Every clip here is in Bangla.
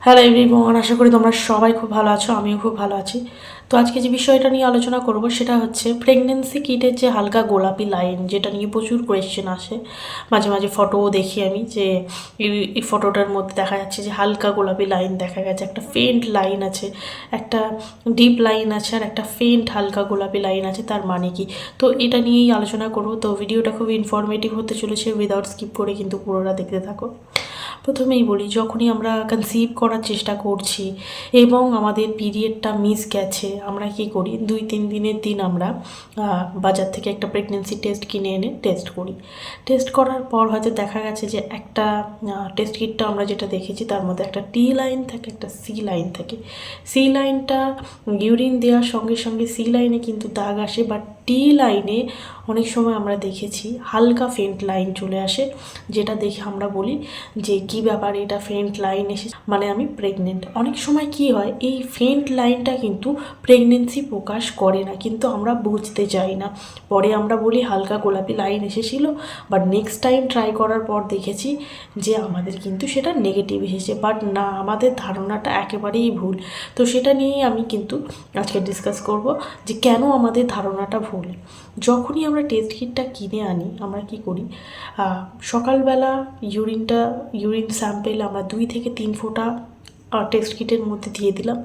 হ্যালো এভরিওয়ান আশা করি তোমরা সবাই খুব ভালো আছো, আমিও খুব ভালো আছি। তো আজকে যে বিষয়টা নিয়ে আলোচনা করব সেটা হচ্ছে প্রেগনেন্সি কিটের যে হালকা গোলাপি লাইন যেটা নিয়ে প্রচুর কোয়েশ্চেন আসে। মাঝে মাঝে ফটোও দেখি আমি যে এই- ফটোটার মধ্যে দেখা যাচ্ছে যে হালকা গোলাপি লাইন দেখা গেছে, একটা ফেন্ট লাইন আছে, একটা ডিপ লাইন আছে আর একটা ফেন্ট হালকা গোলাপি লাইন আছে, তার মানে কি? তো এটা নিয়েই আলোচনা করব। তো ভিডিওটা খুব ইনফরমেটিভ হতে চলেছে উইদাউট স্কিপ করে কিন্তু পুরোটা দেখতে থাকো। প্রথমেই বলি, যখনই আমরা কনসিভ করার চেষ্টা করছি এবং আমাদের পিরিয়ডটা মিস গেছে, আমরা কি করি? দুই, তিন দিনের দিন আমরা বাজার থেকে একটা প্রেগনেন্সি টেস্ট কিনে এনে টেস্ট করি। টেস্ট করার পর হয়তো দেখা গেছে যে একটা টেস্ট কিটটা আমরা যেটা দেখেছি, তার মধ্যে একটা টি লাইন থাকে, একটা সি লাইন থাকে। সি লাইনটা ইউরিন দেওয়ার সঙ্গে সঙ্গে সি লাইনে কিন্তু দাগ আসে বাট টি লাইনে অনেক সময় আমরা দেখেছি হালকা ফেন্ট লাইন চলে আসে, যেটা দেখে আমরা বলি যে কি ব্যাপার এটা ফেন্ট লাইন এসে মানে আমি প্রেগনেন্ট অনেক সময় কি হয়, এই ফেন্ট লাইনটা কিন্তু প্রেগনেন্সি প্রকাশ করে না, কিন্তু আমরা বুঝতে চাই না। পরে আমরা বলি হালকা গোলাপি লাইন এসেছিল বাট নেক্সট টাইম ট্রাই করার পর দেখেছি যে আমাদের কিন্তু সেটা নেগেটিভ এসেছে। বাট না, আমাদের ধারণাটা একেবারেই ভুল। তো সেটা নিয়েই আমি কিন্তু আজকে ডিসকাস করব যে কেন আমাদের ধারণাটা ভুল। যখনই আমরা টেস্ট কিটটা কিনে আনি, আমরা কি করি? সকালবেলা ইউরিনটা ইউরিন স্যাম্পেল আমরা দুই থেকে তিন ফোঁটা টেস্ট কিটের মধ্যে দিয়ে দিলাম।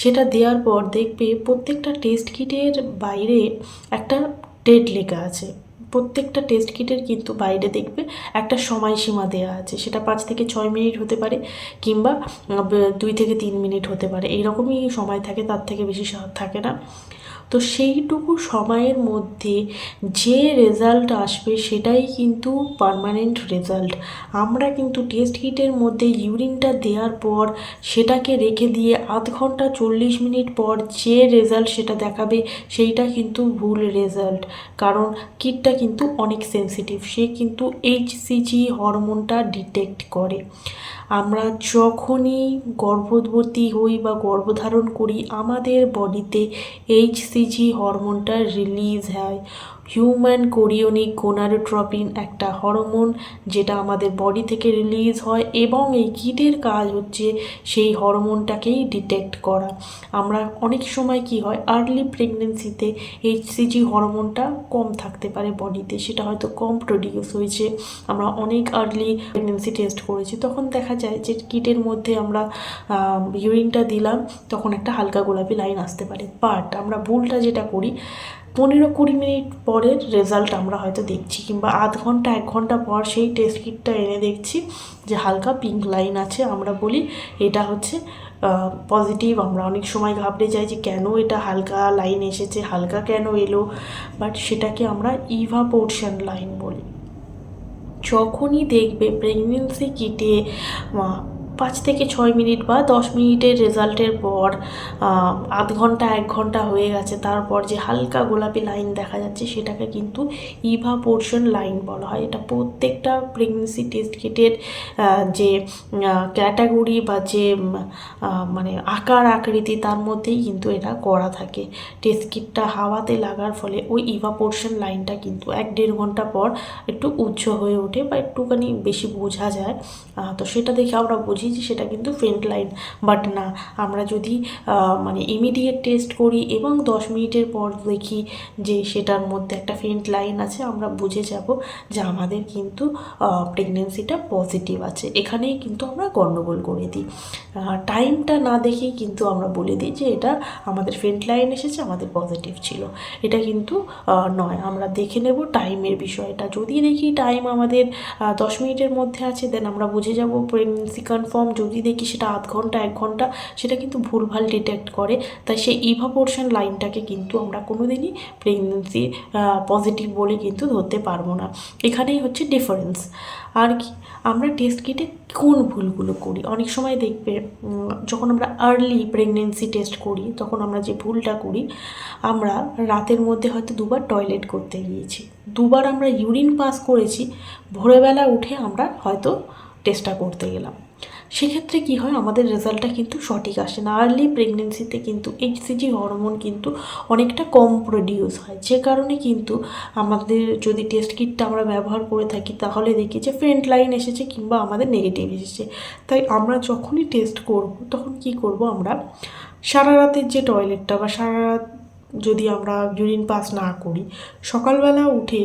সেটা দেওয়ার পর দেখবে প্রত্যেকটা টেস্ট কিটের বাইরে একটা ডেট লেখা আছে। প্রত্যেকটা টেস্ট কিটের কিন্তু বাইরে দেখবে একটা সময়সীমা দেওয়া আছে। সেটা পাঁচ থেকে ছয় মিনিট হতে পারে কিংবা দুই থেকে তিন মিনিট হতে পারে। এইরকমই সময় থাকে, তার থেকে বেশি থাকে না। তো সেইটুকু সময়ের মধ্যে যে রেজাল্ট আসবে সেটাই কিন্তু পার্মানেন্ট রেজাল্ট আমরা কিন্তু টেস্ট কিটের মধ্যে ইউরিনটা দেওয়ার পর সেটাকে রেখে দিয়ে আধ ঘণ্টা চল্লিশ মিনিট পর যে রেজাল্ট সেটা দেখাবে সেইটা কিন্তু ভুল রেজাল্ট কারণ কিটটা কিন্তু অনেক সেন্সিটিভ সে কিন্তু এইচসিজি হরমোনটা ডিটেক্ট করে। আমরা যখনই গর্ভবতী হই বা গর্ভধারণ করি আমাদের বডিতে এইচসিজি হরমোনটা রিলিজ হয়। হিউম্যান কোরিওনিক গোনারোট্রপিন একটা হরমোন যেটা আমাদের বডি থেকে রিলিজ হয় এবং এই কিটের কাজ হচ্ছে সেই হরমোনটাকেই ডিটেক্ট করা। আমরা অনেক সময় কি হয় আর্লি প্রেগনেন্সিতে এইচসিজি হরমোনটা কম থাকতে পারে বডিতে সেটা হয়তো কম প্রডিউস হয়েছে। আমরা অনেক আর্লি প্রেগনেন্সি টেস্ট করেছি, তখন দেখা যায় যে কিটের মধ্যে আমরা ইউরিনটা দিলাম, তখন একটা হালকা গোলাপি লাইন আসতে পারে। বাট আমরা ভুলটা যেটা করি পনেরো কুড়ি মিনিট পরের রেজাল্ট আমরা হয়তো দেখছি, কিংবা আধ ঘণ্টা, এক ঘণ্টা পর সেই টেস্ট কিটটা এনে দেখছি যে হালকা পিঙ্ক লাইন আছে। আমরা বলি এটা হচ্ছে পজিটিভ আমরা অনেক সময় ঘাবড়ে যাই যে কেন এটা হালকা লাইন এসেছে, হালকা কেন এলো? বাট সেটাকে আমরা ইভা পোর্শন লাইন বলি। যখনই দেখবে প্রেগনেন্সি কিটে পাঁচ থেকে ছয় মিনিট বা দশ মিনিটের রেজাল্টের পর আধ ঘণ্টা, এক ঘণ্টা হয়ে গেছে। তারপর যে হালকা গোলাপি লাইন দেখা যাচ্ছে, সেটাকে কিন্তু ইভা পোর্শন লাইন বলা হয়। এটা প্রত্যেকটা প্রেগনেন্সি টেস্ট কিটের যে ক্যাটাগরি বা যে মানে আকার, আকৃতি, তার মধ্যেই কিন্তু এটা করা থাকে। টেস্ট কিটটা হাওয়াতে লাগার ফলে ওই ইভা পোর্শন লাইনটা কিন্তু এক দেড় ঘণ্টা পর একটু উচ্চ হয়ে ওঠে বা একটুখানি বেশি বোঝা যায়। তো সেটা দেখে আমরা বুঝি যে সেটা কিন্তু ফ্রেন্ট লাইন বাট না, আমরা যদি মানে ইমিডিয়েট টেস্ট করি এবং দশ মিনিটের পর দেখি যে সেটার মধ্যে একটা ফ্রেন্ট লাইন আছে, আমরা বুঝে যাব যে আমাদের কিন্তু প্রেগনেন্সিটা পজিটিভ আছে। এখানেই কিন্তু আমরা গণ্ডগোল করে দিই। টাইমটা না দেখেই কিন্তু আমরা বলে দিই যে এটা আমাদের ফেন্ট লাইন এসেছে, আমাদের পজিটিভ ছিল। এটা কিন্তু নয়। আমরা দেখে নেব টাইমের বিষয়টা। যদি দেখি টাইম আমাদের দশ মিনিটের মধ্যে আছে দেন আমরা বুঝে যাব প্রেগনেন্সি কনফার্ম যদি দেখি সেটা আধ ঘণ্টা, এক ঘণ্টা, সেটা কিন্তু ভুলভাল ডিটেক্ট করে। তাই সেই ইভা পোর্শন লাইনটাকে কিন্তু আমরা কোনো দিনই প্রেগনেন্সি পজিটিভ বলে কিন্তু ধরতে পারব না। এখানেই হচ্ছে ডিফারেন্স আর কি, আমরা টেস্ট কিটে কোন ভুলগুলো করি? অনেক সময় দেখবে যখন আমরা আর্লি প্রেগনেন্সি টেস্ট করি, তখন আমরা যে ভুলটা করি, আমরা রাতের মধ্যে হয়তো দুবার টয়লেট করতে গিয়েছি। দুবার আমরা ইউরিন পাস করেছি, ভোরবেলা উঠে আমরা হয়তো টেস্টটা করতে গেলাম। সেক্ষেত্রে কি হয়, আমাদের রেজাল্টটা কিন্তু সঠিক আসে না। আর্লি প্রেগনেন্সিতে কিন্তু এইচসিজি হরমোন কিন্তু অনেকটা কম প্রডিউস হয়। যে কারণে কিন্তু আমাদের যদি টেস্ট কিটটা আমরা ব্যবহার করে থাকি, তাহলে দেখি যে ফ্রন্ট লাইন এসেছে কিংবা আমাদের নেগেটিভ এসেছে। তাই আমরা যখনই টেস্ট করব, তখন কি করব আমরা? সারা রাতের যে টয়লেটটা বা সারা রাত যদি আমরা ইউরিন পাস না করি, সকালবেলা উঠে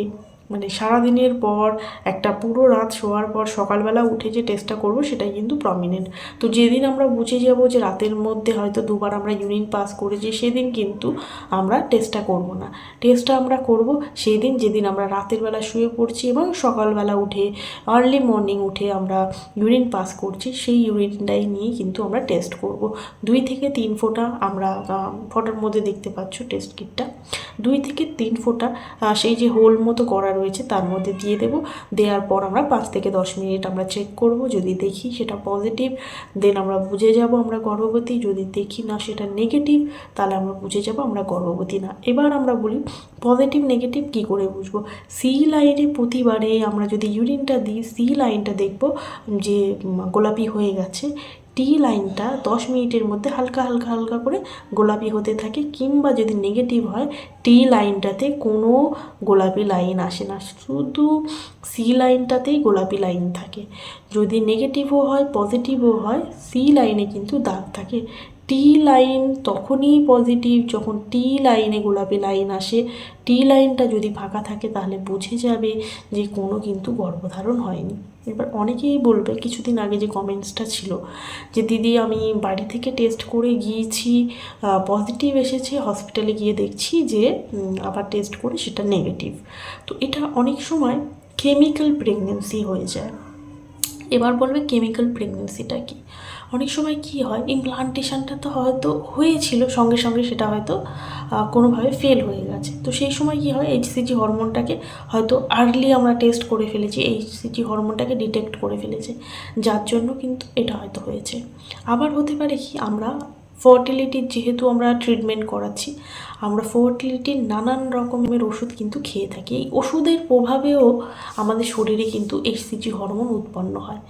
মানে সারাদিনের পর, একটা পুরো রাত শোয়ার পর সকালবেলা উঠে যে টেস্টটা করব সেটাই কিন্তু প্রমিনেন্ট তো যেদিন আমরা বুঝে যাব যে রাতের মধ্যে হয়তো দুবার আমরা ইউরিন পাস করেছি, সেদিন কিন্তু আমরা টেস্টটা করব না। টেস্টটা আমরা করব সেই দিন যেদিন আমরা রাতের বেলা শুয়ে পড়ছি এবং সকালবেলা উঠে আর্লি মর্নিং উঠে আমরা ইউরিন পাস করছি, সেই ইউরিনটাই নিয়ে কিন্তু আমরা টেস্ট করব। দুই থেকে তিন ফোঁটা আমরা ফটোর মধ্যে দেখতে পাচ্ছ টেস্ট কিটটা দুই থেকে তিন ফোঁটা সেই যে হোল মতো করা রয়েছে তার মধ্যে দিয়ে দেব। দেওয়ার পর আমরা পাঁচ থেকে দশ মিনিট আমরা চেক করব। যদি দেখি সেটা পজিটিভ দেন আমরা বুঝে যাব আমরা গর্ভবতী। যদি দেখি না সেটা নেগেটিভ তাহলে আমরা বুঝে যাব আমরা গর্ভবতী না। এবার আমরা বলি পজিটিভ নেগেটিভ কী করে বুঝব? সি লাইনে প্রতিবারে আমরা যদি ইউরিনটা দিই সি লাইনটা দেখব যে গোলাপি হয়ে গেছে। টি লাইনটা দশ মিনিটের মধ্যে হালকা হালকা হালকা করে গোলাপি হতে থাকে কিংবা যদি নেগেটিভ হয়, টি লাইনটাতে কোনো গোলাপি লাইন আসে না। শুধু সি লাইনটাতেই গোলাপি লাইন থাকে। যদি নেগেটিভও হয়, পজিটিভও হয় সি লাইনে কিন্তু দাগ থাকে। টি লাইন তখনই পজিটিভ যখন টি লাইনে গোলাপি লাইন আসে। টি লাইনটা যদি ফাঁকা থাকে তাহলে বুঝে যাবে যে কোনো কিন্তু গর্ভধারণ হয়নি। এবার অনেকেই বলবে, কিছুদিন আগে যে কমেন্টসটা ছিল যে, দিদি, আমি বাড়ি থেকে টেস্ট করে গিয়েছি পজিটিভ এসেছে হসপিটালে গিয়ে দেখছি যে আবার টেস্ট করে সেটা নেগেটিভ তো এটা অনেক সময় কেমিক্যাল প্রেগনেন্সি হয়ে যায়। এবার বলবে কেমিক্যাল প্রেগনেন্সিটা কি? অনেক সময় কি হয় ইমপ্লান্টেশনটা তো হয়তো হয়েছিল, সঙ্গে সঙ্গে সেটা হয়তো কোনোভাবে ফেল হয়ে গেছে। তো সেই সময় কি হয় এইচসিজি হরমোনটাকে হয়তো আর্লি আমরা টেস্ট করে ফেলেছি এইচসিজি হরমোনটাকে ডিটেক্ট করে ফেলেছে। যার জন্য কিন্তু এটা হয়তো হয়েছে। আবার হতে পারে কি, আমরা ফার্টিলিটির যেহেতু আমরা ট্রিটমেন্ট করাচ্ছি, আমরা ফার্টিলিটির নানান রকমের ওষুধ কিন্তু খেয়ে থাকি। এই ওষুধের প্রভাবেও আমাদের শরীরে কিন্তু এইচসিজি হরমোন উৎপন্ন হয়।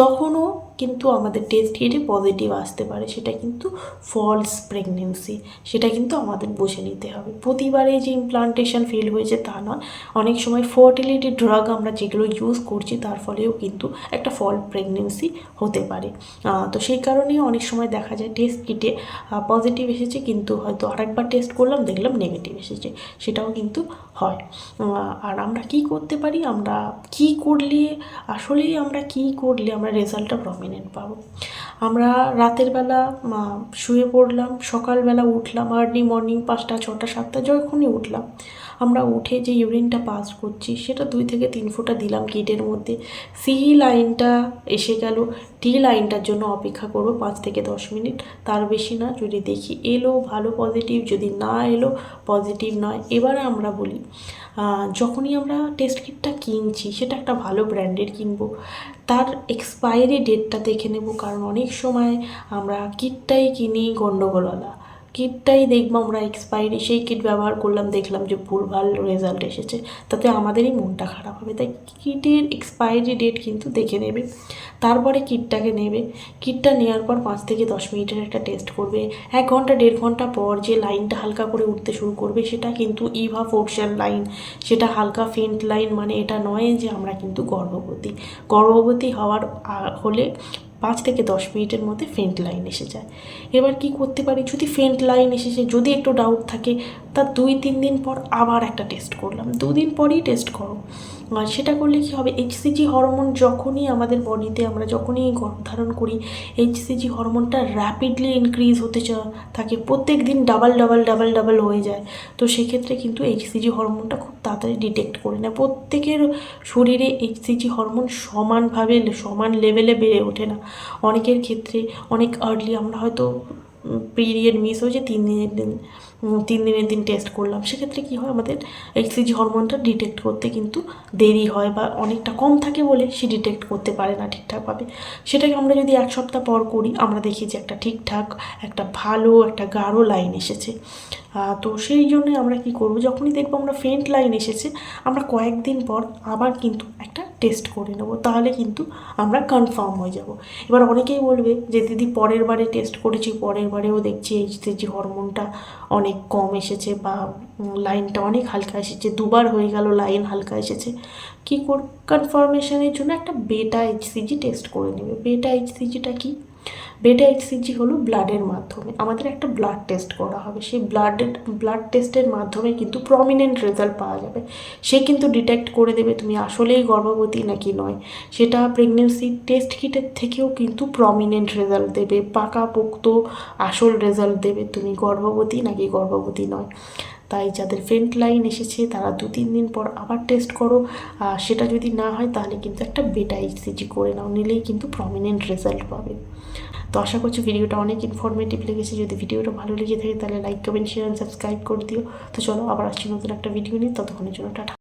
তখনও কিন্তু আমাদের টেস্ট কিটে পজিটিভ আসতে পারে, সেটা কিন্তু ফলস প্রেগনেন্সি সেটা কিন্তু আমাদের বুঝে নিতে হবে। প্রতিবারে যে ইমপ্লান্টেশন ফেল হয়েছে তা নয়, অনেক সময় ফার্টিলিটি ড্রাগ আমরা যেগুলো ইউজ করছি তার ফলেও কিন্তু একটা ফল প্রেগনেন্সি হতে পারে। তো সেই কারণেই অনেক সময় দেখা যায় টেস্ট কিটে পজিটিভ এসেছে, কিন্তু হয়তো আরেকবার টেস্ট করলাম, দেখলাম নেগেটিভ এসেছে। সেটাও কিন্তু হয়। আর আমরা কি করতে পারি? আমরা কি করলে, আসলেই আমরা কি করলে আমরা রেজাল্টটা প্রমিনেন্ট পাবো? আমরা রাতের বেলা শুয়ে পড়লাম, সকালবেলা উঠলাম আর্লি মর্নিং পাঁচটা, ছটা, সাতটা, যখনই উঠলাম আমরা উঠে যে ইউরিনটা পাস করছি, সেটা দুই থেকে তিন ফোঁটা দিলাম কিটের মধ্যে। সি লাইনটা এসে গেল। টি লাইনটার জন্য অপেক্ষা করব পাঁচ থেকে দশ মিনিট। তার বেশি না, যদি দেখি এলো, ভালো পজিটিভ যদি না এলো পজিটিভ নয়। এবারে আমরা বলি যখনই আমরা টেস্ট কিটটা কিনছি, সেটা একটা ভালো ব্র্যান্ডের কিনবো। তার এক্সপায়ারি ডেটটা দেখে নেব, কারণ অনেক সময় আমরা কিটটাই কিনি গণ্ডগোলওয়ালা কিটটাই দেখব আমরা এক্সপায়ারি সেই কিট ব্যবহার করলাম, দেখলাম যে ভুলভাল রেজাল্ট এসেছে। তাতে আমাদেরই মনটা খারাপ হবে। তাই কিটের এক্সপায়ারি ডেট কিন্তু দেখে নেবে। তারপরে কিটটাকে নেবে। কিটটা নেওয়ার পর পাঁচ থেকে দশ মিনিটের একটা টেস্ট করবে। এক ঘণ্টা, দেড় ঘণ্টা পর যে লাইনটা হালকা করে উঠতে শুরু করবে, সেটা কিন্তু ইভা ফোর্সান লাইন সেটা হালকা ফেন্ট লাইন মানে এটা নয় যে আমরা কিন্তু গর্ভবতী। গর্ভবতী হওয়ার হলে পাঁচ থেকে দশ মিনিটের মধ্যে ফেন্ট লাইন এসে যায়। এবার কি করতে পারি? যদি ফেন্ট লাইন এসেছে যদি একটু ডাউট থাকে তার দুই, তিন দিন পর আবার একটা টেস্ট করলাম। দুদিন পরই টেস্ট করো। সেটা করলে কি হবে? এইচসিজি হরমোন যখনই আমাদের বডিতে আমরা যখনই গর্ভধারণ করি এইচসিজি হরমোনটা র্যাপিডলি ইনক্রিজ হতে থাকে। প্রত্যেক দিন ডাবল ডাবল ডাবল ডাবল হয়ে যায়। তো সেক্ষেত্রে কিন্তু এইচসিজি হরমোনটা খুব তাড়াতাড়ি ডিটেক্ট করে নেয়। প্রত্যেকের শরীরে এইচসিজি হরমোন সমানভাবে, সমান লেভেলে বেড়ে ওঠে না। অনেকের ক্ষেত্রে অনেক আর্লি আমরা হয়তো পিরিয়ড মিস হয়েছে তিন দিনের দিন তিন দিনের দিন টেস্ট করলাম। সেক্ষেত্রে কী হয় আমাদের এইচসিজি হরমোনটা ডিটেক্ট করতে কিন্তু দেরি হয় বা অনেকটা কম থাকে বলে সে ডিটেক্ট করতে পারে না ঠিকঠাকভাবে। সেটাকে আমরা যদি এক সপ্তাহ পর করি, আমরা দেখি যে একটা ঠিকঠাক, একটা ভালো, একটা গাঢ় লাইন এসেছে। তো সেই জন্য আমরা কি করব, যখনই দেখব আমরা ফেন্ট লাইন এসেছে, আমরা কয়েকদিন পর আবার কিন্তু একটা টেস্ট করে নেব, তাহলে কিন্তু আমরা কনফার্ম হয়ে যাব। এবার অনেকেই বলবে যে, দিদি, পরের বারে টেস্ট করেছি, পরের বারেও দেখছি এইচসিজি হরমোনটা অনেক কম এসেছে বা লাইনটা অনেক হালকা এসেছে, দুবার হয়ে গেল লাইন হালকা এসেছে। কী কর কনফার্মেশনের জন্য একটা বেটা এইচসিজি টেস্ট করে নেবে। বেটা এইচসিজিটা কি? বেটা এইচসিজি হলো ব্লাডের মাধ্যমে। আমাদের একটা ব্লাড টেস্ট করা হবে। সেই ব্লাডের ব্লাড টেস্টের মাধ্যমে কিন্তু প্রমিনেন্ট রেজাল্ট পাওয়া যাবে। সে কিন্তু ডিটেক্ট করে দেবে তুমি আসলেই গর্ভবতী নাকি নয়। সেটা প্রেগনেন্সি টেস্ট কিটের থেকেও কিন্তু প্রমিনেন্ট রেজাল্ট দেবে। পাকা পোক্ত আসল রেজাল্ট দেবে তুমি গর্ভবতী নাকি গর্ভবতী নয়। তাই যাদের ফ্রেন্ট লাইন এসেছে, তারা দু, তিন দিন পর আবার টেস্ট করো। আর সেটা যদি না হয়, তাহলে কিন্তু একটা বেটা এইচসিজি করে নাও, নিলেই কিন্তু প্রমিনেন্ট রেজাল্ট পাবে। তো আশা করছি ভিডিওটা অনেক ইনফরমেটিভ লেগেছে। যদি ভিডিওটা ভালো লেগে থাকে, তাহলে লাইক কমেন্ট শেয়ার সাবস্ক্রাইব করে দিও। তো চলো, আবার আসছি নতুন একটা ভিডিও নিয়ে। ততক্ষণের জন্য টাটা।